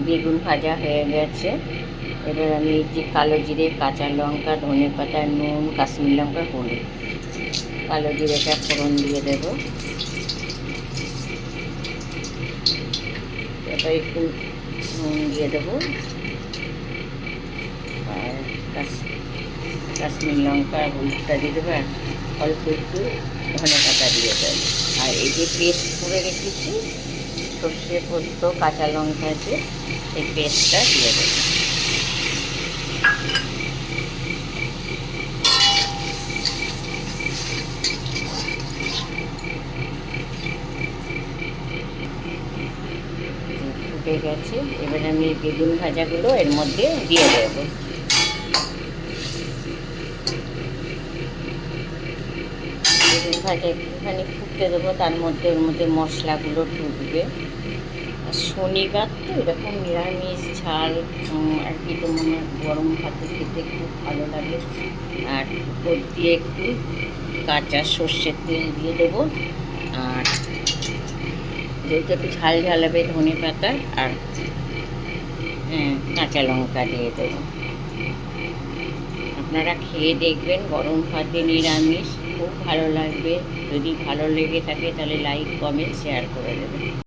বেগুন ভাজা হয়ে গেছে। এবার আমি যে কালো জিরে, কাঁচা লঙ্কা, ধনে পাতা, নুন, কাশ্মীর লঙ্কা, হলুদ। কালো জিরেটা ফোড়ন দিয়ে দেব। এবার একটু নুন দিয়ে দেবো। আর কাশ- কাশ্মীর লঙ্কা, হলুদটা দিয়ে দেবো। আর অল্প একটু ধনে পাতা দিয়ে দেবো। আর এই যে পেস্ট করে রেখেছি সর্ষে পোস্ত, কাঁচা লঙ্কা আছে, এই পেস্টটা দিয়ে দেবো। গেছে। এবার আমি বেগুন ভাজাগুলো এর মধ্যে দিয়ে দেবো বেগুন ভাজা একটুখানি ফুটতে দেবো, তার মধ্যে ওর মধ্যে মশলাগুলো ঢুকবে। আর শনিবার তো এরকম নিরামিষ ঝাল আর কি তো মনে গরম ভাতে খেতে খুব ভালো লাগে। আর উপর দিয়ে একটু কাঁচা সর্ষের তেল দিয়ে দেবো। আর যেহেতু একটু ঝাল ঝালাবে ধনে পাতা, আর কাঁচা লঙ্কা দিয়ে দেবো। আপনারা খেয়ে দেখবেন গরম ভাতে নিরামিষ। ভালো লাগবে। যদি ভালো লেগে থাকে তাহলে লাইক কমেন্ট শেয়ার করে দেবেন।